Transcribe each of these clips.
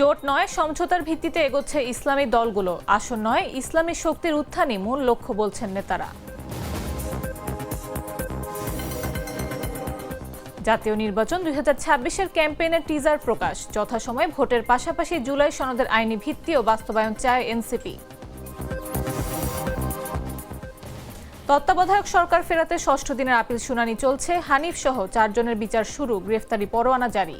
জোট নয়, সমঝোতার ভিত্তিতে এগোচ্ছে ইসলামী দলগুলো। আসন নয়, ইসলামী শক্তির উত্থানই মূল লক্ষ্য বলছেন নেতারা। জাতীয় নির্বাচন দুই হাজার ছাব্বিশের ক্যাম্পেইনের টিজার প্রকাশ। যথাসময়ে ভোটের পাশাপাশি জুলাই সনদের আইনি ভিত্তি ও বাস্তবায়ন চায় এনসিপি। তত্ত্বাবধায়ক সরকার ফেরাতে ষষ্ঠ দিনের আপিল শুনানি চলছে। হানিফ সহ চারজনের বিচার শুরু, গ্রেফতারি পরোয়ানা জারি।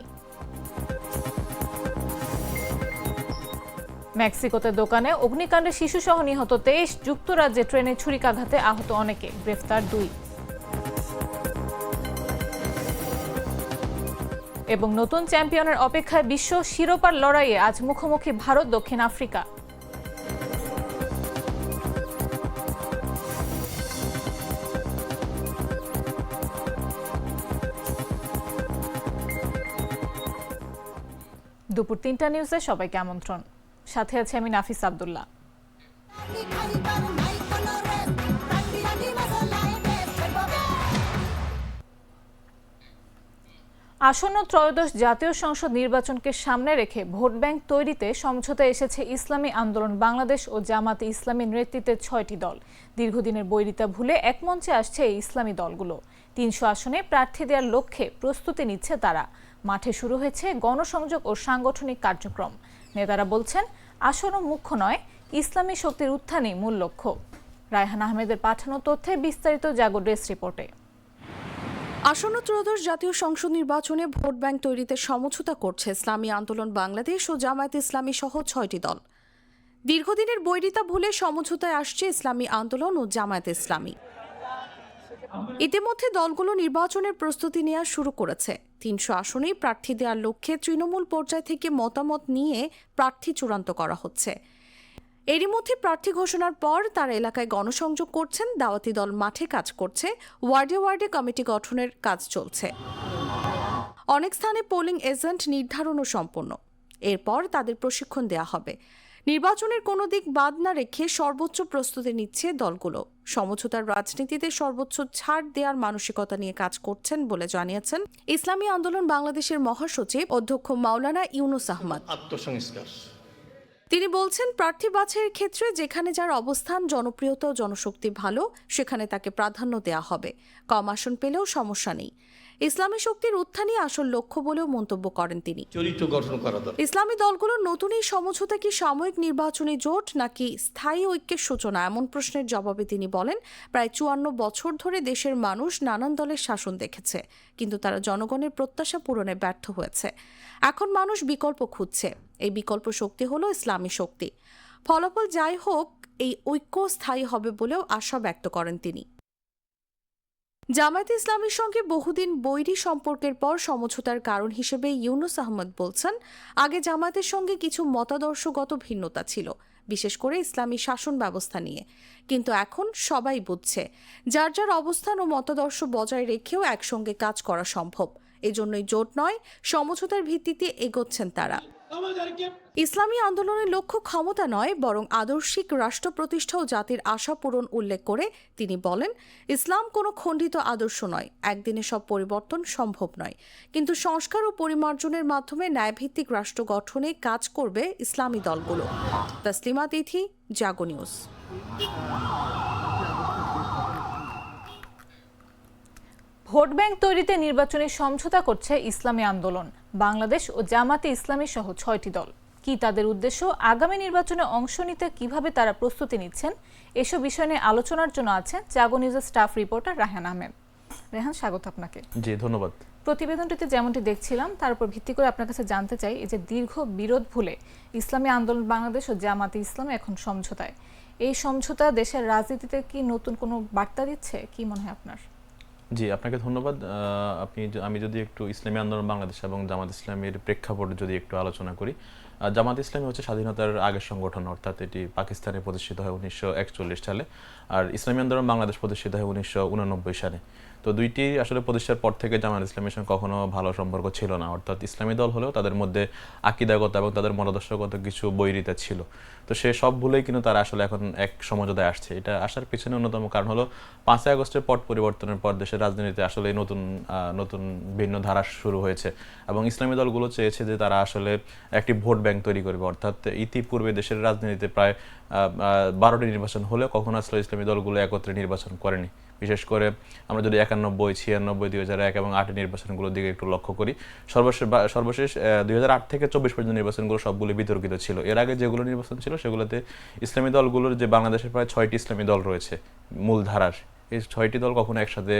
মেক্সিকোতে দোকানে অগ্নিকাণ্ডে শিশুসহ নিহত তেইশ যুক্তরাজ্যে ট্রেনে ছুরিকাঘাতে আহত অনেকে, গ্রেফতার দুই। এবং নতুন চ্যাম্পিয়নের অপেক্ষায় বিশ্ব শিরোপার লড়াইয়ে আজ মুখোমুখি ভারত দক্ষিণ আফ্রিকা। দুপুর তিনটা নিউজে সবাইকে আমন্ত্রণ। সাথে আছে আমি নাফিস আব্দুল্লাহ। আসন্ন ত্রয়োদশ জাতীয় সংসদ নির্বাচনকে সামনে রেখে ভোট ব্যাংক তৈরিতে সমঝোতা এসেছে ইসলামী আন্দোলন, বাংলাদেশ ও জামাতে ইসলামী নেতৃত্বের ছয়টি দল। দীর্ঘদিনের বৈরিতা ভুলে এক মঞ্চে আসছে এই ইসলামী দলগুলো। তিনশো আসনে প্রার্থী দেওয়ার লক্ষ্যে প্রস্তুতি নিচ্ছে তারা। মাঠে শুরু হয়েছে গণসংযোগ ও সাংগঠনিক কার্যক্রম। নেতারা বলছেন আসন্ন মুখ্য নয়, ইসলামী শক্তির উত্থানই মূল লক্ষ্য। রায়হান আহমেদের পাঠানো তথ্যে বিস্তারিত জাগো ডেস্ক রিপোর্টে। আসন্ন ত্রয়োদশ জাতীয় সংসদ নির্বাচনে ভোট ব্যাংক তৈরিতে সমঝোতা করছে ইসলামী আন্দোলন বাংলাদেশ ও জামায়াত ইসলামী সহ ছয়টি দল। দীর্ঘদিনের বৈরিতা ভুলে সমঝোতায় আসছে ইসলামী আন্দোলন ও জামায়াত ইসলামী। ইতিমধ্যে দলগুলো নির্বাচনের প্রস্তুতি নেওয়া শুরু করেছে। তিনশো আসনেই প্রার্থী দেওয়ার লক্ষ্যে তৃণমূল পর্যায় থেকে মতামত নিয়ে প্রার্থী চূড়ান্ত করা হচ্ছে। এরই মধ্যে প্রার্থী ঘোষণার পর তারা এলাকায় গণসংযোগ করছেন, দাওয়াতি দল মাঠে কাজ করছে, ওয়ার্ডে ওয়ার্ডে কমিটি গঠনের কাজ চলছে। অনেক স্থানে পোলিং এজেন্ট নির্ধারণও সম্পন্ন। এরপর তাদের প্রশিক্ষণ দেওয়া হবে। নির্বাচনের কোনো দিক বাদ না রেখে সর্বোচ্চ প্রস্তুতি নিচ্ছে দলগুলো। সমঝোতার রাজনীতিতে সর্বোচ্চ ছাড় দেওয়ার মানসিকতা নিয়ে কাজ করছেন বলে জানিয়েছেন ইসলামী আন্দোলন বাংলাদেশের মহাসচিব অধ্যক্ষ মাওলানা ইউনুস আহমদ। আত্মসংস্কার। তিনি বলছেন প্রার্থী বাছাইয়ের ক্ষেত্রে যেখানে যার অবস্থান জনপ্রিয়তা ও জনশক্তি ভালো সেখানে তাকে প্রাধান্য দেওয়া হবে। কম আসন পেলেও সমস্যা নেই। ইসলামী শক্তির উত্থানই আসল লক্ষ্য বলেও মন্তব্য করেন তিনি। চরিত্র গঠন করা ইসলামী দলগুলোর নতুন এই সমঝোতা কি সাময়িক নির্বাচনী জোট নাকি স্থায়ী ঐক্যের সূচনা? এমন প্রশ্নের জবাবে তিনি বলেন প্রায় চুয়ান্ন বছর ধরে দেশের মানুষ নানান দলের শাসন দেখেছে কিন্তু তারা জনগণের প্রত্যাশা পূরণে ব্যর্থ হয়েছে। এখন মানুষ বিকল্প খুঁজছে। এই বিকল্প শক্তি হলো ইসলামী শক্তি। ফলাফল যাই হোক এই ঐক্য স্থায়ী হবে বলেও আশা ব্যক্ত করেন তিনি। জামায়াতে ইসলামীর সঙ্গে বহুদিন বৈরী সম্পর্কের পর সমঝোতার কারণ হিসেবে ইউনুস আহমদ বলছেন, আগে জামায়াতের সঙ্গে কিছু মতাদর্শগত ভিন্নতা ছিল, বিশেষ করে ইসলামী শাসন ব্যবস্থা নিয়ে। কিন্তু এখন সবাই বুঝছে, যার যার অবস্থান ও মতাদর্শ বজায় রেখেও একসঙ্গে কাজ করা সম্ভব। এজন্যই জোট নয়, সমঝোতার ভিত্তিতে এগোচ্ছেন তারা। ইসলামী আন্দোলনের লক্ষ্য ক্ষমতা নয়, বরং আদর্শিক রাষ্ট্র প্রতিষ্ঠা ও জাতির আশা পূরণ উল্লেখ করে তিনি বলেন, ইসলাম কোনো খণ্ডিত আদর্শ নয়, একদিনে সব পরিবর্তন সম্ভব নয়। কিন্তু সংস্কার ও পরিমার্জনের মাধ্যমে ন্যায়ভিত্তিক রাষ্ট্র গঠনে কাজ করবে ইসলামী দলগুলো। Taslima Tithi, Jago news. Vote bank তৈরিতে নির্বাচনী সমঝোতা করছে ইসলামী আন্দোলন। বাংলাদেশ ও জামাতে ইসলামী সহ ছয়টি দল। কি তাদের উদ্দেশ্য? আগামী নির্বাচনে অংশ নিতে কীভাবে তারা প্রস্তুতি নিচ্ছেন? এসব বিষয় নিয়ে আলোচনার জন্য আছেন জাগো নিউজের স্টাফ রিপোর্টার রাহান আহমেদ। রেহান স্বাগত আপনাকে। জি ধন্যবাদ। প্রতিবেদনটিতে যেমনটি দেখছিলাম তার উপর ভিত্তি করে আপনার কাছে জানতে চাই এই যে দীর্ঘ বিরোধ ভুলে ইসলামী আন্দোলন বাংলাদেশ ও জামাতে ইসলাম এখন সমঝোতায়। এই সমঝোতা দেশের রাজনীতিতে কি নতুন কোনো বার্তা দিচ্ছে? কি মনে হয় আপনার? জি, আপনাকে ধন্যবাদ। আপনি আমি যদি একটু ইসলামী আন্দোলন বাংলাদেশ এবং জামাত ইসলামের প্রেক্ষাপট যদি একটু আলোচনা করি জামাত ইসলামী হচ্ছে স্বাধীনতার আগের সংগঠন, অর্থাৎ এটি পাকিস্তানে প্রতিষ্ঠিত হয় উনিশশো একচল্লিশ সালে, আর ইসলামী আন্দোলন বাংলাদেশ প্রতিষ্ঠিত হয় উনিশশো উননব্বই সালে। তো দুইটি আসলে প্রতিষ্ঠার পর থেকে জামাত ইসলামের সঙ্গে কখনো ভালো সম্পর্ক ছিল না। অর্থাৎ ইসলামী দল হলেও তাদের মধ্যে আকিদাগত এবং তাদের মতাদর্শগত কিছু বৈরিতা ছিল। তো সে সব ভুলেই কিন্তু তারা আসলে এখন এক সমঝোতায় আসছে। এটা আসার পিছনে অন্যতম কারণ হলো পাঁচই আগস্টের পট পরিবর্তনের পর দেশের রাজনীতিতে আসলে নতুন নতুন ভিন্ন ধারা শুরু হয়েছে এবং ইসলামী দলগুলো চেয়েছে যে তারা আসলে একটি ভোট ব্যাংক তৈরি করবে। অর্থাৎ ইতিপূর্বে দেশের রাজনীতিতে প্রায় বারোটি নির্বাচন হলেও কখনো আসলে ইসলামী দলগুলো একত্রে নির্বাচন করেনি। বিশেষ করে আমরা যদি একানব্বই, ছিয়ানব্বই, দুই হাজার এক এবং আটের নির্বাচনগুলোর দিকে একটু লক্ষ্য করি, সর্বশেষ সর্বশেষ দুই হাজার আট থেকে চব্বিশ পর্যন্ত নির্বাচনগুলো সবগুলি বিতর্কিত ছিল। এর আগে যেগুলো নির্বাচন ছিল সেগুলোতে ইসলামী দলগুলোর যে বাংলাদেশের প্রায় ছয়টি ইসলামী দল রয়েছে, মূল ধারার। এই ছয়টি দল কখনো একসাথে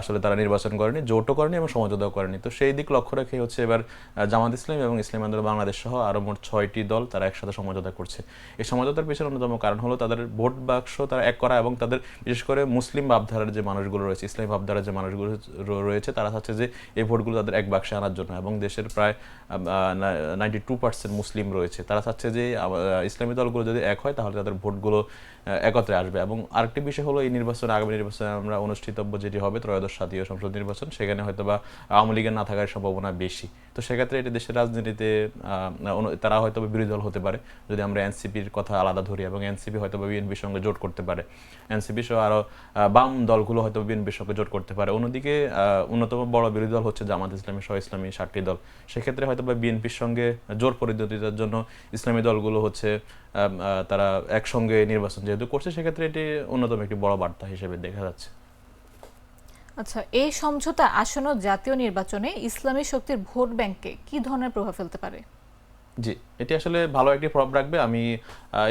আসলে তারা নির্বাচন করেনি, জোটও করেনি এবং সমঝোতাও করেনি। তো সেই দিক লক্ষ্য রেখে হচ্ছে এবার জামাত ইসলাম এবং ইসলাম আন্দোলন বাংলাদেশ সহ আরও মোট ছয়টি দল তারা একসাথে সমঝোতা করছে। এই সমঝোতার পিছনে অন্যতম কারণ হলো তাদের ভোট বাক্স তারা এক করা এবং তাদের, বিশেষ করে মুসলিম ভাবধারার যে মানুষগুলো রয়েছে, ইসলামী ভাবধারার যে মানুষগুলো রয়েছে তারা চাচ্ছে যে এই ভোটগুলো তাদের এক বাক্সে আনার জন্য এবং দেশের প্রায় নাইনটি টু পার্সেন্ট মুসলিম রয়েছে। তারা চাচ্ছে যে ইসলামী দলগুলো যদি এক হয় তাহলে তাদের ভোটগুলো একত্রে আসবে এবং আরেকটি বিষয় হলো এই নির্বাচন আগামী নির্বাচনে আমরা অনুষ্ঠিতব্য যেটি হবে ত্রয়োদশ জাতীয় সংসদ নির্বাচন, সেখানে হয়তো বা আওয়ামী লীগের না থাকার সম্ভাবনা বেশি। তো সেক্ষেত্রে এটি দেশের রাজনীতিতে তারা হয়তো বিরোধী দল হতে পারে। যদি আমরা এনসিপির কথা আলাদা ধরি এবং এনসিপি হয়তো বা বিএনপির সঙ্গে জোট করতে পারে। এনসিপি সহ আরও বাম দলগুলো হয়তো বিএনপির সঙ্গে জোট করতে পারে। অন্যদিকে অন্যতম বড় বিরোধী দল হচ্ছে জামাত ইসলামী, সহ ইসলামী সাতটি দল। সেক্ষেত্রে হয়তো বা বিএনপির সঙ্গে জোর পরিণতিতার জন্য ইসলামী দলগুলো হচ্ছে তারা একসঙ্গে নির্বাচন যেহেতু করছে সেক্ষেত্রে এটি অন্যতম একটি বড় বার্তা হিসেবে দেখা যাচ্ছে। আচ্ছা এই সমঝোতা আসন্ন জাতীয় নির্বাচনে ইসলামী শক্তির ভোট ব্যাংকে কি ধরনের প্রভাব ফেলতে পারে? জি এটি আসলে ভালো একটি প্রভাব রাখবে। আমি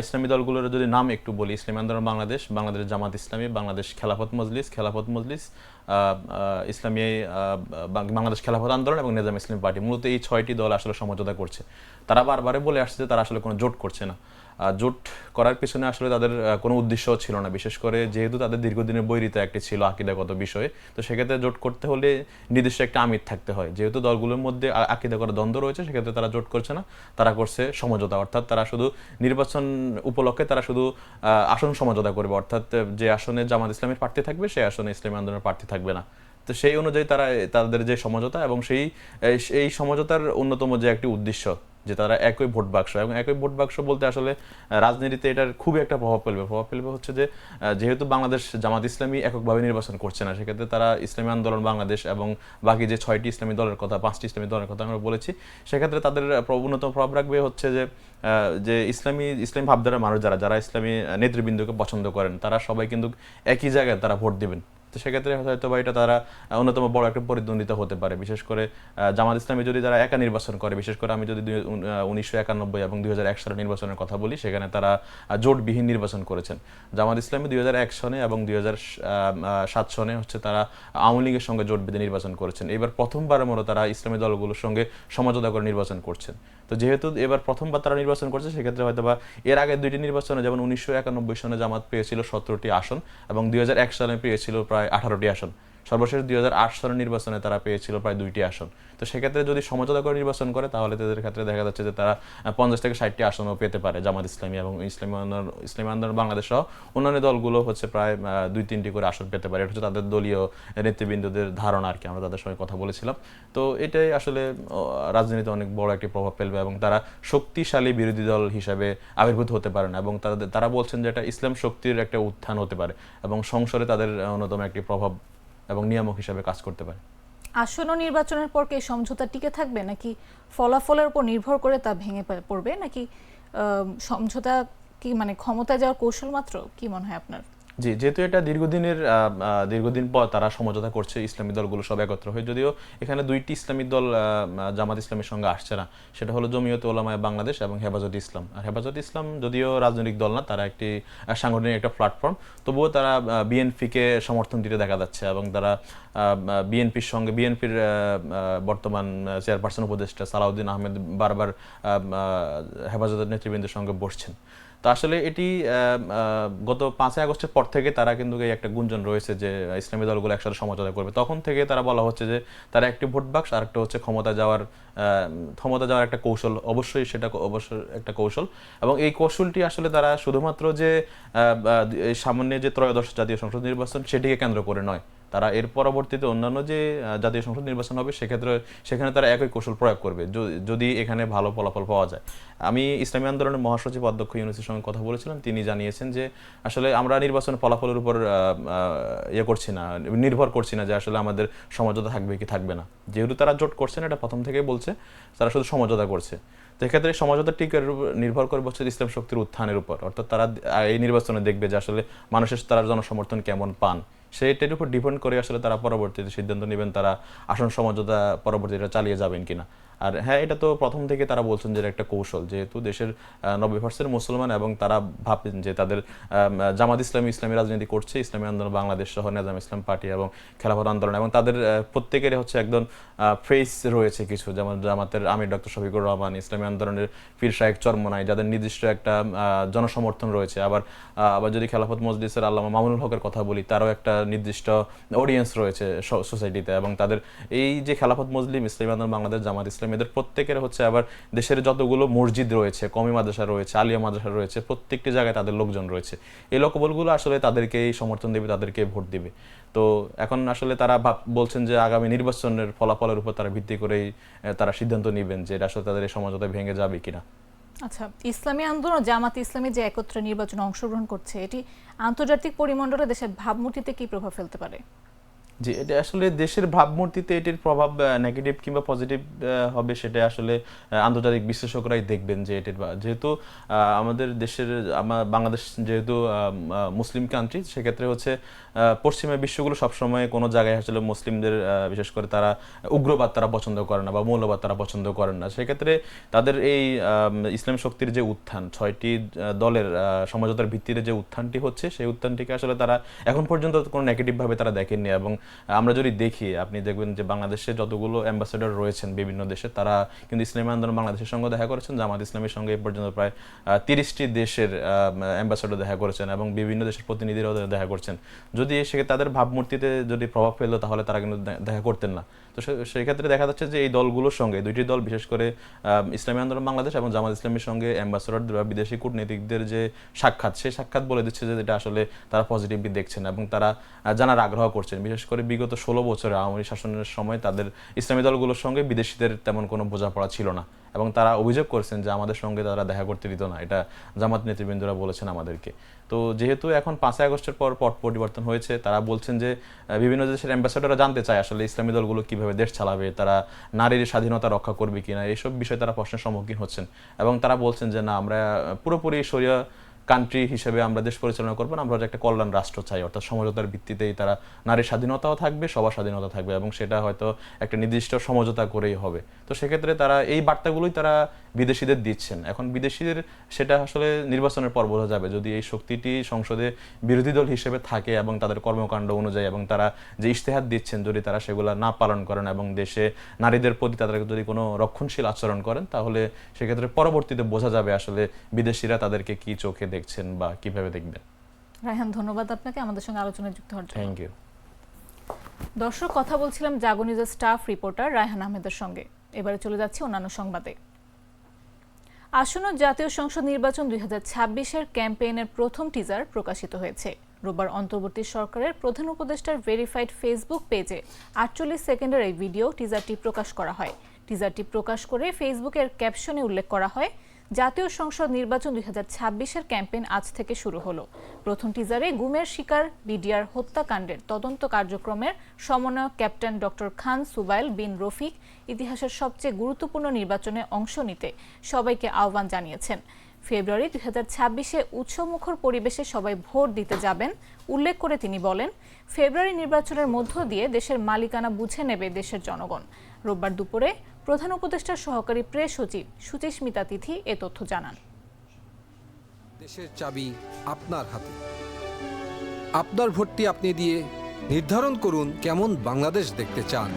ইসলামী দলগুলোর যদি নাম একটু বলি ইসলামী আন্দোলন বাংলাদেশ বাংলাদেশ জামাত ইসলামী বাংলাদেশ খেলাফত মজলিস খেলাফত মজলিস ইসলামী বাংলাদেশ খেলাফত আন্দোলন এবং নিজাম ইসলামী পার্টি। মূলত এই ছয়টি দল আসলে সমঝোতা করছে। তারা বারবারে বলে আসছে যে তারা আসলে কোনো জোট করছে না। জোট করার পিছনে আসলে তাদের কোনো উদ্দেশ্য ছিল না। বিশেষ করে যেহেতু তাদের দীর্ঘদিনের বৈরিতা একটি ছিল আকিদাগত বিষয়ে, তো সেক্ষেত্রে জোট করতে হলে নির্দিষ্ট একটা আমির থাকতে হয়। যেহেতু দলগুলোর মধ্যে আকিদাগত দ্বন্দ্ব রয়েছে, সেক্ষেত্রে তারা জোট করছে না, তারা করছে সমঝোতা। অর্থাৎ তারা শুধু নির্বাচন উপলক্ষে তারা শুধু আসন সমঝোতা করবে। অর্থাৎ যে আসনে জামাত ইসলামের প্রার্থী থাকবে, সেই আসনে ইসলামী আন্দোলনের প্রার্থী থাকবে না। তো সেই অনুযায়ী তারা, তাদের যে সমঝোতা এবং সেই, এই সমঝোতার অন্যতম যে একটি উদ্দেশ্য যে তারা একই ভোট বাক্স এবং একই ভোট বাক্স বলতে আসলে রাজনীতিতে এটার খুবই একটা প্রভাব ফেলবে। প্রভাব ফেলবে হচ্ছে যে যেহেতু বাংলাদেশ জামাত ইসলামী এককভাবে নির্বাচন করছে না সেক্ষেত্রে তারা ইসলামী আন্দোলন বাংলাদেশ এবং বাকি যে ছয়টি ইসলামী দলের কথা পাঁচটি ইসলামী দলের কথা আমরা বলেছি সেক্ষেত্রে তাদের আহ, প্র- অন্যতম প্রভাব রাখবে হচ্ছে যে যে ইসলামী ইসলামী ভাবধারার মানুষ যারা যারা ইসলামী নেতৃবৃন্দকে পছন্দ করেন তারা সবাই কিন্তু একই জায়গায় তারা ভোট দিবেন। তো সেক্ষেত্রে হয়তো বা এটা তারা অন্যতম বড় একটা প্রতিদ্বন্দ্বিতা হতে পারে। বিশেষ করে জামাত ইসলামী যদি তারা একা নির্বাচন করে, বিশেষ করে আমি যদি উনিশশো একানব্বই এবং দুই সালের নির্বাচনের কথা বলি, সেখানে তারা জোটবিহীন নির্বাচন করেছেন। জামাত ইসলামী দুই সনে এবং দুই সাত সনে হচ্ছে তারা আওয়ামী লীগের সঙ্গে জোট বেঁধে নির্বাচন করেছেন। এবার প্রথমবারের মতো তারা ইসলামী দলগুলোর সঙ্গে সমঝোতা করে নির্বাচন করছেন। তো যেহেতু এবার প্রথমবার তারা নির্বাচন করছে, সেক্ষেত্রে হয়তো বা এর আগে দুইটি নির্বাচনে যেমন উনিশশো একানব্বই সনে জামাত পেয়েছিল সতেরোটি আসন এবং দুই এক সালে পেয়েছিল প্রায় আঠারোটি আসন। সর্বশেষ দুই হাজার আট সালের নির্বাচনে তারা পেয়েছিল প্রায় দুইটি আসন। তো সেক্ষেত্রে যদি সমঝোতা করে নির্বাচন করে, তাহলে তাদের ক্ষেত্রে দেখা যাচ্ছে যে তারা পঞ্চাশ থেকে ষাটটি আসনও পেতে পারে জামাত ইসলামী এবং ইসলামী আন্দোলন ইসলামী আন্দোলন, বাংলাদেশ সহ অন্যান্য দলগুলো হচ্ছে প্রায় দুই তিনটি করে আসন পেতে পারে। এটা হচ্ছে তাদের দলীয় নেতৃবৃন্দদের ধারণা আর কি, আমরা তাদের সঙ্গে কথা বলেছিলাম। তো এটাই আসলে রাজনীতিতে অনেক বড় একটি প্রভাব ফেলবে এবং তারা শক্তিশালী বিরোধী দল হিসাবে আবির্ভূত হতে পারে না এবং তাদের, তারা বলছেন যে এটা ইসলাম শক্তির একটা উত্থান হতে পারে এবং সংসদে তাদের অন্যতম একটি প্রভাব এবং নিয়ামক হিসাবে কাজ করতে পারে। আসন্ন নির্বাচনের পর কি সমঝোতা টিকে থাকবে? নাকি ফলাফলের উপর নির্ভর করে তা ভেঙে পড়বে? নাকি সমঝোতা কি মানে ক্ষমতা যাওয়ার কৌশল মাত্র? কি মনে হয় আপনার? জি, যেহেতু এটা দীর্ঘদিনের দীর্ঘদিন পর তারা সমঝোতা করছে, ইসলামী দলগুলো সব একত্র হয়ে। যদিও এখানে দুইটি ইসলামী দল জামাত ইসলামের সঙ্গে আসছে না। সেটা হলো জমিয়ত ওলামায় বাংলাদেশ এবং হেফাজত ইসলাম। আর হেফাজত ইসলাম যদিও রাজনৈতিক দল না, তারা একটি সাংগঠনিক একটা প্ল্যাটফর্ম তবুও তারা বিএনপিকে সমর্থন দিতে দেখা যাচ্ছে এবং তারা বিএনপির সঙ্গে, বিএনপির বর্তমান চেয়ারপারসন উপদেষ্টা সালাউদ্দিন আহমেদ বারবার হেফাজতের নেতৃবৃন্দের সঙ্গে বসছেন। তো আসলে এটি গত পাঁচই আগস্টের পর থেকে তারা কিন্তু এই একটা গুঞ্জন রয়েছে যে ইসলামী দলগুলো একসাথে সমঝোতা করবে। তখন থেকে তারা বলা হচ্ছে যে তারা একটি ভোট বাক্স, আর একটা হচ্ছে ক্ষমতা যাওয়ার ক্ষমতা যাওয়ার একটা কৌশল। অবশ্যই সেটা অবশ্যই একটা কৌশল। এবং এই কৌশলটি আসলে তারা শুধুমাত্র যে সামান্য যে ত্রয়োদশ জাতীয় সংসদ নির্বাচন সেটিকে কেন্দ্র করে নয়। তারা এর পরবর্তীতে অন্যান্য যে জাতীয় সংসদ নির্বাচন হবে, সেক্ষেত্রে সেখানে তারা একই কৌশল প্রয়োগ করবে যদি এখানে ভালো ফলাফল পাওয়া যায়। আমি ইসলামী আন্দোলনের মহাসচিব অধ্যক্ষ ইউনুসের সঙ্গে কথা বলেছিলাম, তিনি জানিয়েছেন যে, আসলে আমরা নির্বাচনের ফলাফলের উপর ইয়ে করছি না, নির্ভর করছি না যে আসলে আমাদের সমঝোতা থাকবে কি থাকবে না। যেহেতু তারা জোট করছেন এটা প্রথম থেকেই বলছে, তারা শুধু সমঝোতা করছে। তো এক্ষেত্রে সমঝোতা টিকের নির্ভর করে বলছে ইসলাম শক্তির উত্থানের উপর, অর্থাৎ তারা এই নির্বাচনে দেখবে যে আসলে মানুষের, তারা জনসমর্থন কেমন পান। সেইটার উপর ডিপেন্ড করে আসলে তারা পরবর্তীতে সিদ্ধান্ত নেবেন তারা আসন সমঝোতা পরবর্তীতে চালিয়ে যাবেন কিনা। আর হ্যাঁ এটা তো প্রথম থেকে তারা বলছেন যে একটা কৌশল যেহেতু দেশের নব্বই পার্সেন্ট মুসলমান এবং তারা ভাবছেন যে তাদের জামাত ইসলামী ইসলামী রাজনীতি করছে ইসলামী আন্দোলন বাংলাদেশ সহ নেজাম ইসলাম পার্টি এবং খেলাফত আন্দোলন এবং তাদের আহ, প্রত্যেকেরই হচ্ছে একদম ফেস রয়েছে কিছু যেমন জামাতের আমির ডক্টর শফিকুর রহমান ইসলামী আন্দোলনের পীর শাহেক চরমনাই যাদের নির্দিষ্ট একটা জনসমর্থন রয়েছে। আবার আবার যদি খেলাফত মজলিসের আল্লামা মামুনুল হকের কথা বলি তারও একটা নির্দিষ্ট অডিয়েন্স রয়েছে সোসাইটিতে এবং তাদের এই যে খেলাফত মজলিম ইসলামী আন্দোলন বাংলাদেশ জামাত ইসলাম এদের প্রত্যেকের হচ্ছে আবার দেশের যতগুলো মসজিদ রয়েছে কমি মাদ্রাসা রয়েছে, আলিয়া মাদ্রাসা রয়েছে, প্রত্যেকটি জায়গায় তাদের লোকজন রয়েছে। এই লোকবলগুলো আসলে তাদেরকেই সমর্থন দেবে, তাদেরকে ভোট দিবে। তো এখন আসলে তারা বলছেন যে আগামী নির্বাচনের ফলাফলের উপর তারা ভিত্তি করেই তারা সিদ্ধান্ত নেবেন যে এটা আসলে তাদের এই সমঝোতা ভেঙে যাবে কিনা। আচ্ছা ইসলামী আন্দোলন, জামাত ইসলামী যে একত্রে নির্বাচনে অংশগ্রহণ করছে, এটি আন্তর্জাতিক পরিমণ্ডলে দেশের ভাবমূর্তিতে কি প্রভাব ফেলতে পারে? জি এটা আসলে দেশের ভাবমূর্তিতে এটির প্রভাব নেগেটিভ কিংবা পজিটিভ হবে সেটা আসলে আন্তর্জাতিক বিশ্লেষকরাই দেখবেন যে এটির যেহেতু আমাদের দেশের আমার বাংলাদেশ যেহেতু মুসলিম কান্ট্রি সেক্ষেত্রে হচ্ছে পশ্চিমা বিশ্বগুলো সবসময় কোনো জায়গায় আসলে মুসলিমদের বিশেষ করে তারা উগ্রবাদ তারা পছন্দ করে না বা মৌলবাদ তারা পছন্দ করেন না। সেক্ষেত্রে তাদের এই ইসলাম শক্তির যে উত্থান, ছয়টি দলের সমঝোতার ভিত্তিতে যে উত্থানটি হচ্ছে, সেই উত্থানটিকে আসলে তারা এখন পর্যন্ত কোনো নেগেটিভভাবে তারা দেখেননি এবং আমরা যদি দেখি, আপনি দেখবেন যে বাংলাদেশে যতগুলো অ্যাম্বাসেডর রয়েছেন বিভিন্ন দেশে, তারা কিন্তু ইসলামী আন্দোলন বাংলাদেশের সঙ্গে দেখা করেছেন, জামাত ইসলামের সঙ্গে এ পর্যন্ত প্রায় তিরিশটি দেশের অ্যাম্বাসেডর দেখা করেছেন এবং বিভিন্ন দেশের প্রতিনিধিরাও দেখা করছেন। যদি সে তাদের ভাবমূর্তিতে যদি প্রভাব ফেলল, তাহলে তারা কিন্তু দেখা করতেন না। তো সেক্ষেত্রে দেখা যাচ্ছে যে এই দলগুলোর সঙ্গে দুইটি দল, বিশেষ করে ইসলামী আন্দোলন বাংলাদেশ এবং জামাত ইসলামের সঙ্গে অ্যাম্বাসডর বা বিদেশি কূটনীতিকদের যে সাক্ষাৎ, সেই সাক্ষাৎ বলে দিচ্ছে যে এটা আসলে তারা পজিটিভলি দেখছেন এবং তারা জানার আগ্রহ করছেন। বিশেষ করে বিগত ষোলো বছরে আওয়ামী শাসনের সময় তাদের ইসলামী দলগুলোর সঙ্গে বিদেশিদের তেমন কোনো বোঝাপড়া ছিল না। এবং তারা অভিযোগ করছেন যে আমাদের সঙ্গে তারা দেখা করতে দিত না। এটা জামাত নেতৃবৃন্দরা বলেছেন আমাদেরকে। তো যেহেতু এখন পাঁচই আগস্টের পর পট পরিবর্তন হয়েছে, তারা বলছেন যে বিভিন্ন দেশের অ্যাম্বাসেডাররা জানতে চায় আসলে ইসলামী দলগুলো কীভাবে দেশ চালাবে, তারা নারীর স্বাধীনতা রক্ষা করবে কিনা এইসব বিষয়ে তারা প্রশ্নের সম্মুখীন হচ্ছেন। এবং তারা বলছেন যে, না, আমরা পুরোপুরি সরিয়া কান্ট্রি হিসেবে আমরা দেশ পরিচালনা করব না, আমরা একটা কল্যাণ রাষ্ট্র চাই। অর্থাৎ সমঝোতার ভিত্তিতেই তারা নারী স্বাধীনতাও থাকবে, সবার স্বাধীনতা থাকবে এবং সেটা হয়তো একটা নির্দিষ্ট সমঝোতা করেই হবে। তো সেক্ষেত্রে তারা এই বার্তাগুলোই তারা বিদেশিদের দিচ্ছেন। এখন বিদেশিদের সেটা আসলে নির্বাচনের পর বোঝা যাবে। যদি এই শক্তিটি সংসদে বিরোধী দল হিসেবে থাকে এবং তাদের কর্মকাণ্ড অনুযায়ী এবং তারা যে ইশতেহার দিচ্ছেন যদি তারা সেগুলো না পালন করেন এবং দেশে নারীদের প্রতি তাদের যদি কোনো রক্ষণশীল আচরণ করেন তাহলে সেক্ষেত্রে পরবর্তীতে বোঝা যাবে আসলে বিদেশিরা তাদেরকে কি চোখে দেখছেন বা কীভাবে দেখবেন। রায়হান ধন্যবাদ আপনাকে। আমাদের সঙ্গে আলোচনায় যুক্ত হওয়ার জন্য। থ্যাংক ইউ দর্শক কথা বলছিলাম জাগো নিউজের স্টাফ রিপোর্টার রায়হান আহমেদের সঙ্গে। এবারে চলে যাচ্ছি অন্যান্য সংবাদে। আসন্ন জাতীয় সংসদ নির্বাচন দুই হাজার ছাব্বিশের ক্যাম্পেইনের প্রথম টিজার প্রকাশিত হয়েছে। রোববার অন্তর্বর্তী সরকারের প্রধান উপদেষ্টার ভেরিফাইড ফেসবুক পেজে আটচল্লিশ সেকেন্ডের এই ভিডিও টিজারটি প্রকাশ করা হয়। টিজারটি প্রকাশ করে ফেসবুকের ক্যাপশনে উল্লেখ করা হয় জাতীয় সংসদ নির্বাচন দুই হাজার ক্যাম্পেইন আজ থেকে শুরু হলো। প্রথম টিজারে গুমের শিকার বিডিআর হত্যাকাণ্ডের তদন্ত কার্যক্রমের সমন্বয়ক ক্যাপ্টেন ডক্টর খান সুবাইল বিন রফিক ইতিহাসের সবচেয়ে গুরুত্বপূর্ণ নির্বাচনে অংশ নিতে সবাইকে আহ্বান জানিয়েছেন। ফেব্রুয়ারি দুই হাজার ছাব্বিশে উৎসমুখর পরিবেশে সবাই ভোট দিতে যাবেন উল্লেখ করে তিনি বলেন, ফেব্রুয়ারি নির্বাচনের মধ্য দিয়ে দেশের মালিকানা বুঝে নেবে দেশের জনগণ। রোববার দুপুরে প্রধান উপদেষ্টা সহকারী প্রেস সচিব সুচিস্মিতা তিথি এ তথ্য জানান। দেশের চাবি আপনার হাতে। আপনার ভোটটি আপনি দিয়ে নির্ধারণ করুন কেমন বাংলাদেশ দেখতে চান।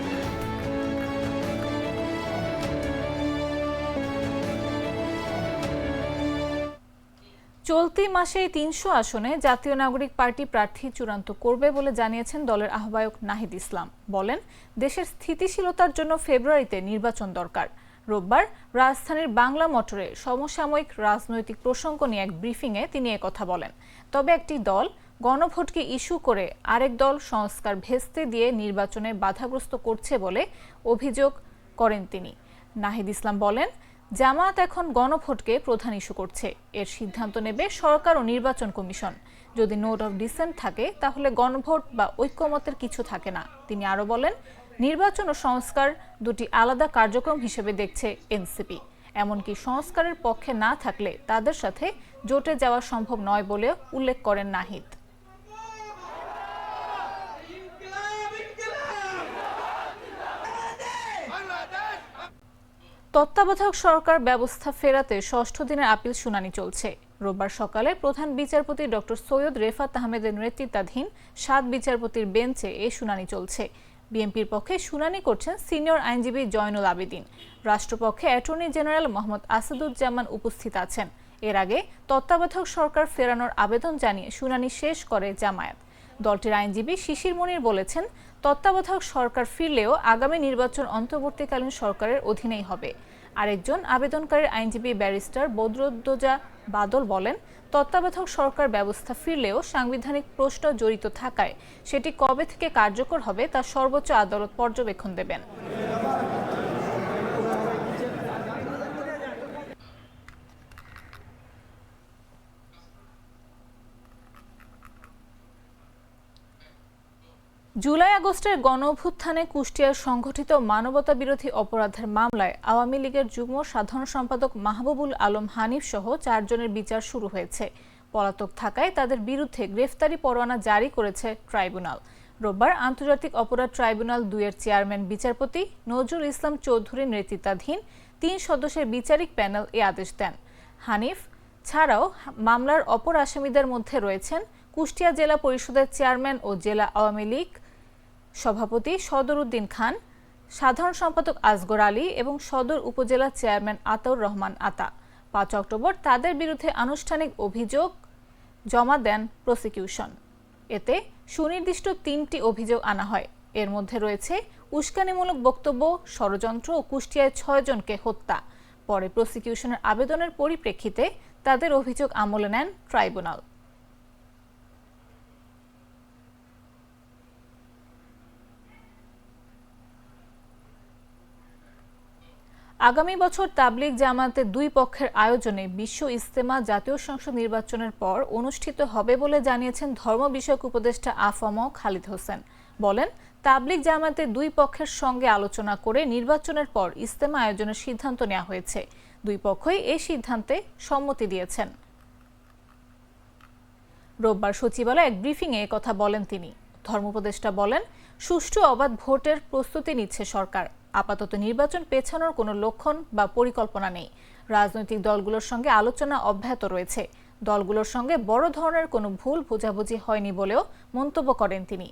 চলতি মাসে তিনশো আসনে জাতীয় নাগরিক পার্টি প্রার্থী চূড়ান্ত করবে বলে জানিয়েছেন দলের আহ্বায়ক নাহিদ ইসলাম। বলেন, দেশের স্থিতিশীলতার জন্য ফেব্রুয়ারিতে নির্বাচন দরকার। রোববার রাজধানীর বাংলা মোটরে সমসাময়িক রাজনৈতিক প্রসঙ্গ নিয়ে এক ব্রিফিংয়ে তিনি কথা বলেন। তবে একটি দল গণভোটকে ইস্যু করে আরেক দল সংস্কার ভেস্তে দিয়ে নির্বাচনে বাধাগ্রস্ত করছে বলে অভিযোগ করেন তিনি। নাহিদ ইসলাম বলেন জামায়াত এখন গণভোটকে প্রধান ইস্যু করছে। এর সিদ্ধান্ত নেবে সরকার ও নির্বাচন কমিশন। যদি নোট অফ ডিসেন্ট থাকে, তাহলে গণভোট বা ঐক্যমতের কিছু থাকে না। তিনি আরও বলেন, নির্বাচন ও সংস্কার দুটি আলাদা কার্যক্রম হিসেবে দেখছে এনসিপি। এমনকি সংস্কারের পক্ষে না থাকলে তাদের সাথে জোটে যাওয়া সম্ভব নয় বলে উল্লেখ করেন নাহিদ। তত্ত্বাবধায়ক সরকার ব্যবস্থা ফেরাতে ষষ্ঠ দিনের আপিল শুনানি চলছে। রোববার সকালে প্রধান বিচারপতি ডক্টর সৈয়দ রেফাত আহমেদের নেতৃত্বাধীন সাত বিচারপতির বেঞ্চে এ শুনানি চলছে। বিএনপির পক্ষে শুনানি করছেন সিনিয়র আইনজীবী জয়নুল আবেদিন। রাষ্ট্রপক্ষে অ্যাটর্নি জেনারেল মোহাম্মদ আসাদুজ্জামান উপস্থিত আছেন। এর আগে তত্ত্বাবধায়ক সরকার ফেরানোর আবেদন জানিয়ে শুনানি শেষ করে জামায়াত। দলটির আইনজীবী শিশির মনির বলেছেন তত্ত্বাবধায়ক সরকার ফিরলেও আগামী নির্বাচন অন্তর্বর্তীকালীন সরকারের অধীনেই হবে। আরেকজন আবেদনকারীর আইনজীবী ব্যারিস্টার বদরুদ্দোজা বাদল বলেন, তত্ত্বাবধায়ক সরকার ব্যবস্থা ফিরলেও সাংবিধানিক প্রশ্ন জড়িত থাকায় সেটি কবে থেকে কার্যকর হবে তা সর্বোচ্চ আদালত পর্যবেক্ষণ দেবেন। জুলাই আগস্টের গণ কুষ্টিয়ায় সংঘটিত মানবতা বিরোধী অপরাধের মামলায় আওয়ামী লীগের যুগ্ম সাধারণ সম্পাদক মাহবুবুল আলম হানিফ সহ চারজনের বিচার শুরু হয়েছে। পলাতক থাকায় তাদের বিরুদ্ধে গ্রেফতারি পরোয়ানা জারি করেছে ট্রাইব্যুনাল। রোববার আন্তর্জাতিক অপরাধ ট্রাইব্যুনাল দুইয়ের চেয়ারম্যান, বিচারপতি নজরুল ইসলাম চৌধুরীর নেতৃত্বাধীন তিন সদস্যের বিচারিক প্যানেল এ আদেশ দেন। হানিফ ছাড়াও মামলার অপর আসামিদের মধ্যে রয়েছেন কুষ্টিয়া জেলা পরিষদের চেয়ারম্যান ও জেলা আওয়ামী লীগ সভাপতি সদর উদ্দিন খান, সাধারণ সম্পাদক আসগর আলী এবং সদর উপজেলা চেয়ারম্যান আতাউর রহমান আতা। পাঁচ অক্টোবর তাদের বিরুদ্ধে আনুষ্ঠানিক অভিযোগ জমা দেন প্রসিকিউশন। এতে সুনির্দিষ্ট তিনটি অভিযোগ আনা হয়। এর মধ্যে রয়েছে উস্কানিমূলক বক্তব্য, ষড়যন্ত্র ও কুষ্টিয়ায় ছয়জনকে হত্যা। পরে প্রসিকিউশনের আবেদনের পরিপ্রেক্ষিতে তাদের অভিযোগ আমলে নেন ট্রাইব্যুনাল। আগামী বছর তাবলিগ জামাতে দুই পক্ষের আয়োজনে বিশ্ব ইস্তেমা জাতীয় সংসদ নির্বাচনের পর অনুষ্ঠিত হবে বলে জানিয়েছেন ধর্ম বিষয়ক উপদেষ্টা আফম খালিদ হোসেন। বলেন, তাবলিগ জামাতে দুই পক্ষের সঙ্গে আলোচনা করে নির্বাচনের পর ইস্তেমা আয়োজনের সিদ্ধান্ত নেওয়া হয়েছে। দুই পক্ষই এই সিদ্ধান্তে সম্মতি দিয়েছেন। রোববার সচিবালয়ে এক ব্রিফিংয়ে কথা বলেন তিনি। ধর্মোপদেষ্টা বলেন, সুষ্ঠু অবাধ ভোটের প্রস্তুতি নিচ্ছে সরকার। আপাতত নির্বাচন পেছানোর কোনো লক্ষণ বা পরিকল্পনা নেই। রাজনৈতিক দলগুলোর সঙ্গে আলোচনা অব্যাহত রয়েছে। দলগুলোর সঙ্গে বড় ধরনের কোনো ভুল বোঝাবুঝি হয়নি বলেও মন্তব্য করেন তিনি।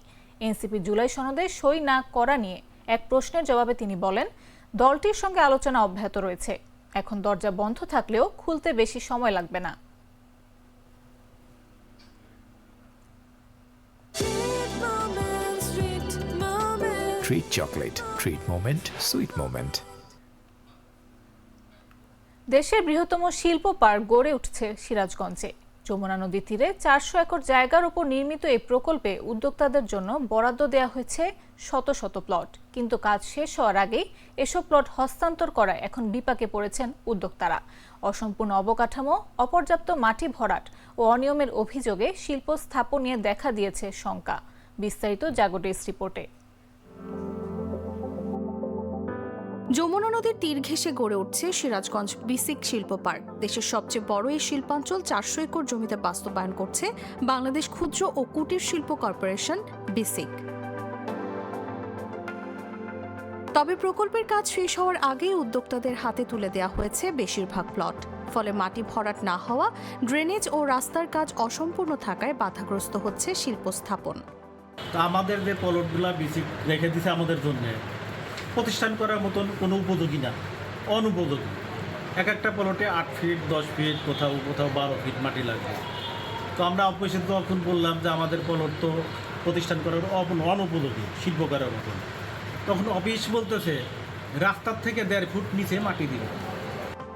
এনসিপি জুলাই সনদে সই না করা নিয়ে এক প্রশ্নের জবাবে তিনি বলেন, দলটির সঙ্গে আলোচনা অব্যাহত রয়েছে। এখন দরজা বন্ধ থাকলেও খুলতে বেশি সময় লাগবে না। Treat chocolate. Treat moment. Sweet moment. দেশের বৃহত্তম শিল্প পার্ক গড়ে উঠছে সিরাজগঞ্জে যমুনা নদীর তীরে চারশো একর জায়গার উপর নির্মিত এই প্রকল্পে উদ্যোক্তাদের জন্য বরাদ্দ দেওয়া হয়েছে শত শত প্লট কিন্তু কাজ শেষ হওয়ার আগেই এসব প্লট হস্তান্তর করায় এখন বিপাকে পড়েছেন উদ্যোক্তারা অসম্পূর্ণ অবকাঠামো, অপর্যাপ্ত মাটি ভরাট ও অনিয়মের অভিযোগে শিল্প স্থাপন নিয়ে দেখা দিয়েছে শঙ্কা বিস্তারিত জাগটিস রিপোর্টে যমুনা নদীর তীর ঘেঁষে গড়ে উঠছে সিরাজগঞ্জ বিসিক শিল্প পার্ক। দেশের সবচেয়ে বড় এই শিল্পাঞ্চল চারশো একর জমিতে বাস্তবায়ন করছে বাংলাদেশ ক্ষুদ্র ও কুটির শিল্প কর্পোরেশন বিসিক। তবে প্রকল্পের কাজ শেষ হওয়ার আগেই উদ্যোক্তাদের হাতে তুলে দেওয়া হয়েছে বেশিরভাগ প্লট। ফলে মাটি ভরাট না হওয়া, ড্রেনেজ ও রাস্তার কাজ অসম্পূর্ণ থাকায় বাধাগ্রস্ত হচ্ছে শিল্প স্থাপন আমাদের যে প্লটগুলা রেখে দিছে আমাদের জন্য। প্রতিষ্ঠান করার মতন কোনো উপযোগী না, অনুপযোগী। এক একটা প্লটে আট ফিট দশ ফিট কোথাও কোথাও বারো ফিট মাটি লাগবে। তো আমরা অফিসে তখন বললাম যে আমাদের প্লট তো প্রতিষ্ঠান করার অনুপযোগী, শিল্প করার মতন। তখন অফিস বলতেছে, রাস্তার থেকে দেড় ফুট নিচে মাটি দিবে।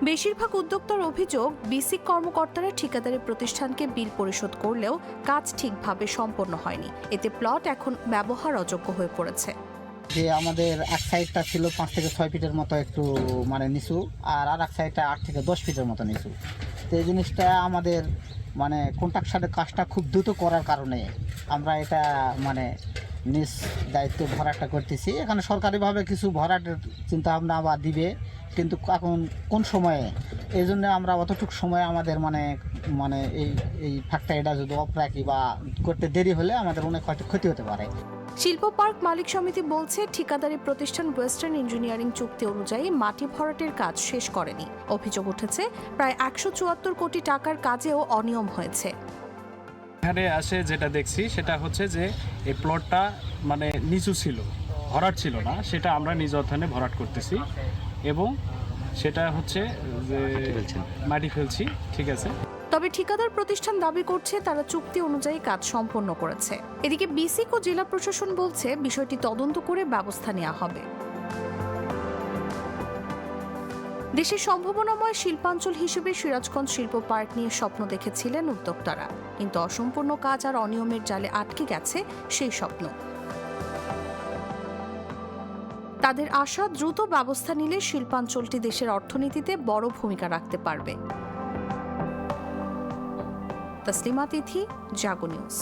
বেশিরভাগ উদ্যোক্তার অভিযোগ বিসিক কর্মকর্তারা ঠিকাদারি প্রতিষ্ঠানকে বিল পরিশোধ করলেও কাজ ঠিকভাবে সম্পন্ন হয়নি। এতে প্লট এখন ব্যবহার অযোগ্য হয়ে পড়েছে। যে আমাদের এক সাইডটা ছিল পাঁচ থেকে ছয় ফিটের মতো একটু মানে নিচু, আর আর এক সাইডটা আট থেকে দশ ফিটের মতো নিচু। তো এই জিনিসটা আমাদের মানে কন্ট্রাকশনের কাজটা খুব দ্রুত করার কারণে আমরা এটা মানে নিজ দায়িত্ব ভরাটটা করতেছি। এখানে সরকারিভাবে কিছু ভরাটের চিন্তা ভাবনা আবার দিবে, কিন্তু এখন কোন সময়ে? এই জন্য আমরা অতটুকু সময় আমাদের মানে মানে এই এই ফ্যাক্টটা এটা যদি অফ রাখি বা করতে দেরি হলে আমাদের অনেক ক্ষতি হতে পারে। শিল্প পার্ক মালিক সমিতি বলছে, ঠিকাদারি প্রতিষ্ঠান ওয়েস্টার্ন ইঞ্জিনিয়ারিং চুক্তি অনুযায়ী মাটি ভরাটের কাজ শেষ করেনি। অভিযোগ উঠেছে, প্রায় একশো চুয়াত্তর কোটি টাকার কাজেও অনিয়ম হয়েছে। এখানে আসে যেটা দেখছি সেটা হচ্ছে যে এই প্লটটা মানে নিচু ছিল ভরাট ছিল না সেটা আমরা নিজ অর্থায়নে ভরাট করতেছি এবং সেটা হচ্ছে যে মাটি ফেলছি ঠিক আছে। তবে ঠিকাদার প্রতিষ্ঠান দাবি করছে তারা চুক্তি অনুযায়ী কাজ সম্পন্ন করেছে। এদিকে বিসিক ও জেলা প্রশাসন বলছে বিষয়টি তদন্ত করে ব্যবস্থা নেওয়া হবে। দেশের সম্ভাবনাময় শিল্পাঞ্চল হিসেবে সিরাজগঞ্জ শিল্প পার্ক নিয়ে স্বপ্ন দেখেছিলেন উদ্যোক্তারা। কিন্তু অসম্পূর্ণ কাজ আর অনিয়মের জালে আটকে গেছে সেই স্বপ্ন। তাদের আশা দ্রুত ব্যবস্থা নিলে শিল্পাঞ্চলটি দেশের অর্থনীতিতে বড় ভূমিকা রাখতে পারবে। তসলিমা তিথি, জাগো নিউজ।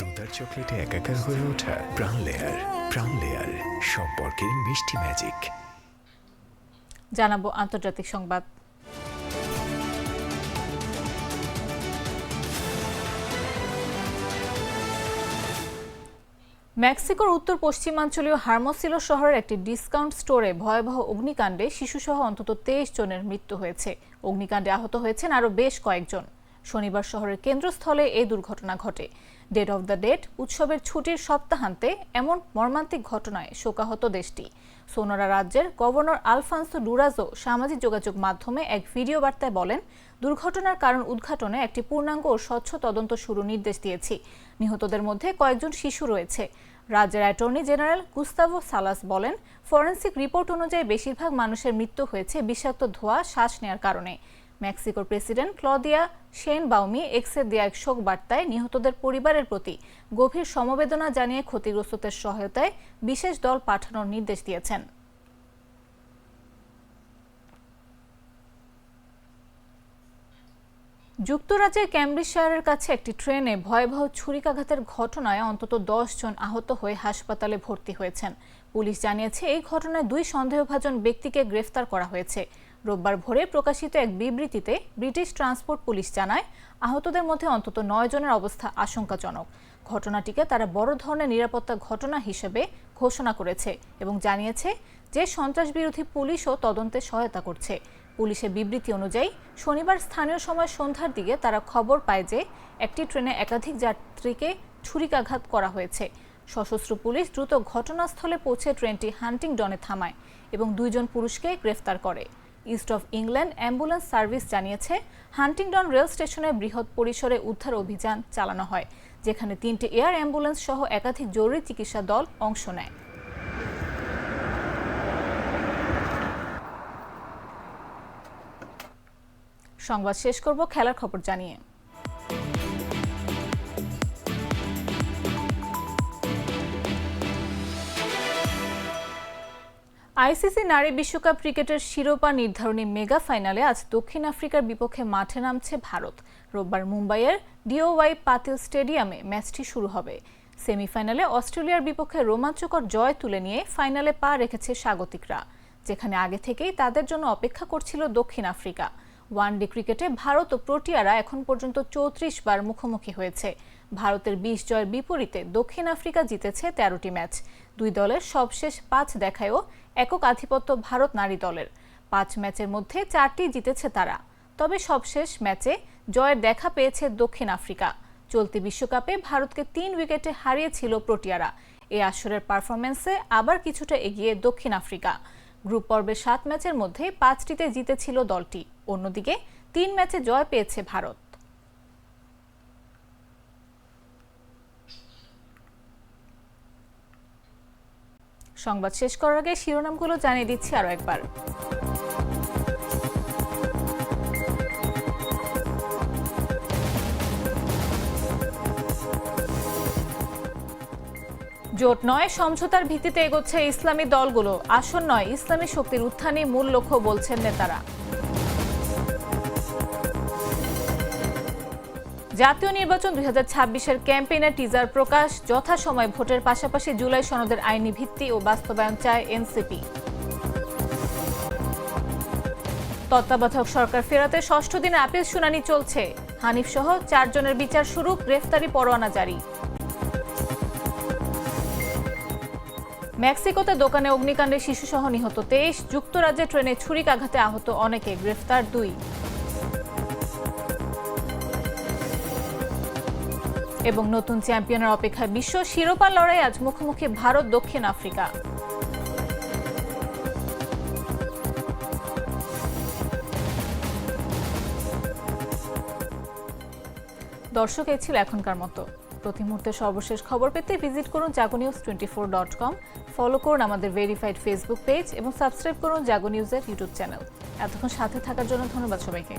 দুধার চকলেটে একাকার হয়ে ওঠা প্রাণ লেয়ার প্রাণ লেয়ার সম্পর্কের মিষ্টি ম্যাজিক। জানাব আন্তর্জাতিক সংবাদ। মেক্সিকোর উত্তর পশ্চিমাঞ্চলীয় হার্মোসিলো শহরের একটি ডিসকাউন্ট স্টোরে ভয়াবহ অগ্নিকাণ্ডে শিশুসহ অন্তত তেইশ জনের মৃত্যু হয়েছে। অগ্নিকাণ্ডে আহত হয়েছেন আরও বেশ কয়েকজন। শনিবার শহরের কেন্দ্রস্থলে এই দুর্ঘটনা ঘটে। ডেট অফ দ্য ডেট উৎসবের ছুটির সপ্তাহান্তে এমন মর্মান্তিক ঘটনায় শোকাহত দেশটি। সোনোরা রাজ্যের গভর্নর আলফান্সো ডুরাজো সামাজিক যোগাযোগ মাধ্যমে এক ভিডিও বার্তায় বলেন, দুর্ঘটনার কারণ উদ্ঘাটনে একটি পূর্ণাঙ্গ ও স্বচ্ছ তদন্ত শুরু নির্দেশ দিয়েছি। নিহতদের মধ্যে কয়েকজন শিশু রয়েছে। রাজ্যের অ্যাটর্নি জেনারেল গুস্তাভো সালাস বলেন, ফরেন্সিক রিপোর্ট অনুযায়ী বেশিরভাগ মানুষের মৃত্যু হয়েছে বিষাক্ত ধোঁয়া, শ্বাস নেওয়ার কারণে। মেক্সিকোর প্রেসিডেন্ট ক্লদিয়া শেন বাউমি এক্সের দেয়া এক শোক বার্তায় নিহতদের পরিবারের প্রতি গভীর সমবেদনা জানিয়ে ক্ষতিগ্রস্তদের সহায়তায় বিশেষ দল পাঠানোর নির্দেশ দিয়েছেন। যুক্তরাজ্যের ক্যামব্রিজশায়ারের কাছে একটি ট্রেনে ভয়াবহ ছুরিকাঘাতের ঘটনায় অন্তত দশ জন আহত হয়ে হাসপাতালে ভর্তি হয়েছেন। পুলিশ জানিয়েছে, এই ঘটনায় দুই সন্দেহভাজন ব্যক্তিকে গ্রেফতার করা হয়েছে। রোববার ভোরে প্রকাশিত এক বিবৃতিতে ব্রিটিশ ট্রান্সপোর্ট পুলিশ জানায়, আহতদের মধ্যে অন্তত নয় জনের অবস্থা আশঙ্কাজনক। ঘটনাটিকে তারা বড় ধরনের নিরাপত্তা ঘটনা হিসেবে ঘোষণা করেছে এবং জানিয়েছে যে সন্ত্রাসবিরোধী পুলিশও তদন্তে সহায়তা করছে। পুলিশের বিবৃতি অনুযায়ী, শনিবার স্থানীয় সময় সন্ধ্যার দিকে তারা খবর পায় যে একটি ট্রেনে একাধিক যাত্রীকে ছুরিকাঘাত করা হয়েছে। সশস্ত্র পুলিশ দ্রুত ঘটনাস্থলে পৌঁছে ট্রেনটি হান্টিংডনে থামায় এবং দুইজন পুরুষকে গ্রেফতার করে। East of England ambulance service জানিয়েছে হান্টিংডন রেল স্টেশনে বৃহৎ পরিসরে উদ্ধার অভিযান চালানো হয়, যেখানে তিনটি এয়ার অ্যাম্বুলেন্স সহ একাধিক জরুরি চিকিৎসা দল অংশ নেয়। সংবাদ শেষ করব, খেলার খবর জানিয়ে। আইসিসি নারী বিশ্বকাপ ক্রিকেটের শিরোপা নির্ধারণী মেগা ফাইনালে আজ দক্ষিণ আফ্রিকার বিপক্ষে মাঠে নামছে ভারত। রোববার মুম্বাইয়ের ডিওওয়াই পাতিল স্টেডিয়ামে ম্যাচটি শুরু হবে। সেমিফাইনালে অস্ট্রেলিয়ার বিপক্ষে রোমাঞ্চকর জয় তুলে নিয়ে ফাইনালে পা রেখেছে স্বাগতিকরা, যেখানে আগে থেকেই তাদের জন্য অপেক্ষা করছিল দক্ষিণ আফ্রিকা। ওয়ানডে ক্রিকেটে ভারত ও প্রোটিয়ারা এখন পর্যন্ত চৌত্রিশ বার মুখোমুখি হয়েছে। ভারতের বিশ জয়ের বিপরীতে দক্ষিণ আফ্রিকা জিতেছে তেরোটি ম্যাচ। দুই দলের সবশেষ পাঁচ দেখায়ও একক আধিপত্য ভারত নারী দলের। পাঁচ ম্যাচের মধ্যে চারটি জিতেছে তারা। তবে সবশেষ ম্যাচে জয়ের দেখা পেয়েছে দক্ষিণ আফ্রিকা। চলতি বিশ্বকাপে ভারতকে তিন উইকেটে হারিয়েছিল প্রোটিয়ারা। এই আসরের পারফরমেন্সে আবার কিছুটা এগিয়ে দক্ষিণ আফ্রিকা। গ্রুপ পর্বের সাত ম্যাচের মধ্যে পাঁচটিতে জিতেছিল দলটি। অন্যদিকে তিন ম্যাচে জয় পেয়েছে ভারত। সংবাদ শেষ করার আগে শিরোনামগুলো জানিয়ে দিচ্ছি আরও একবার। জোট নয়, সমঝোতার ভিত্তিতে এগোচ্ছে ইসলামী দলগুলো। আসন নয় ইসলামী শক্তির উত্থানই মূল লক্ষ্য বলছেন নেতারা। জাতীয় নির্বাচন দুই হাজার ছাব্বিশের ক্যাম্পেইনের টিজার প্রকাশ, যথাসময়ে ভোটের পাশাপাশি জুলাই সনদের আইনি ভিত্তি ও বাস্তবায়ন চায় এনসিপি। তত্ত্বাবধায়ক সরকার ফেরাতে ষষ্ঠ দিনে আপিল শুনানি চলছে। হানিফ সহ চারজনের বিচার শুরু, গ্রেফতারি পরোয়ানা জারি। মেক্সিকোতে দোকানে অগ্নিকাণ্ডে শিশুসহ নিহত তেইশ, যুক্তরাজ্যে ট্রেনে ছুরিকাঘাতে আহত অনেকে, গ্রেফতার দুই। এবং নতুন চ্যাম্পিয়নের অপেক্ষায় বিশ্ব শিরোপা লড়াই আজ মুখোমুখি ভারত দক্ষিণ আফ্রিকা। দর্শক, এ ছিল এখনকার মতো। প্রতি মুহূর্তে সর্বশেষ খবর পেতে ভিজিট করুন Jago news twenty four dot com. Follow করুন আমাদের ভেরিফাইড ফেসবুক পেজ এবং সাবস্ক্রাইব করুন জাগো নিউজের ইউটিউব চ্যানেল। এতক্ষণ সাথে থাকার জন্য ধন্যবাদ সবাইকে।